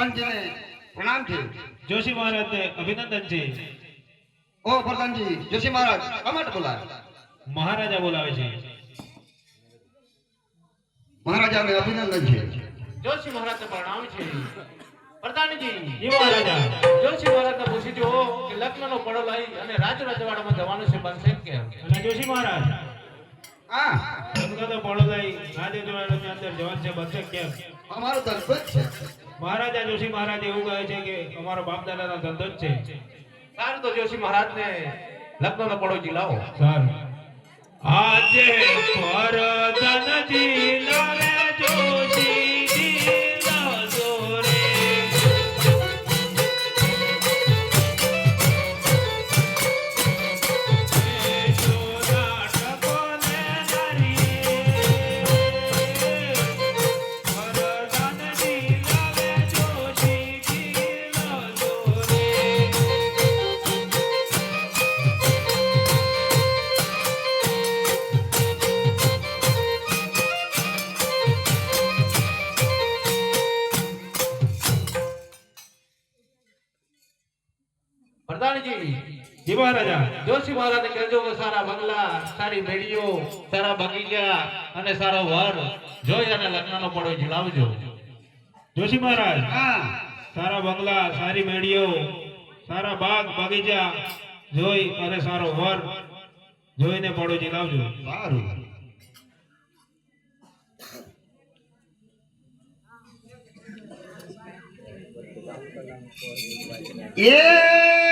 નામ છે. જોશી મહારાજને અભિનંદન છે. ઓ પ્રધાનજી જોશી મહારાજ કમાટ બોલાય. મહારાજા બોલાવે છે. મહારાજાને અભિનંદન છે. જોશી મહારાજને પ્રણામ છે. પ્રધાનજી મહારાજા. જોશી મહારાજને પૂછી જો કે લગ્નનો પડો લઈ અને રાજ રજવાડામાં જવાનું છે બનશે કે અને જોશી મહારાજ હા. લગ્ન તો પડો લઈ રાજ રાજદ્વારની અંદર જવાનું છે બનશે કેમ? અમારો ધંધો જ છે. મહારાજા જોશી મહારાજ એવું કહે છે કે અમારો બાપ દાદાનો ધંધો જ છે. સારું તો જોશી મહારાજને લગ્નનો પડો લાવો. સારું. આજે પરધનજી લાવે પ્રધાનજી જી મહારાજા જોશી મહારાજ કહેજો કે સારા બંગલા સારી મેળીઓ સારા બગીચા અને સારો વર જોઈ અને લગ્નનો પડો જીલાવજો જોશી મહારાજ હા. સારા બંગલા સારી મેળીઓ સારા બાગ બગીચા જોઈ અને સારો વર જોઈને પડોશી લાવજો સારું. એ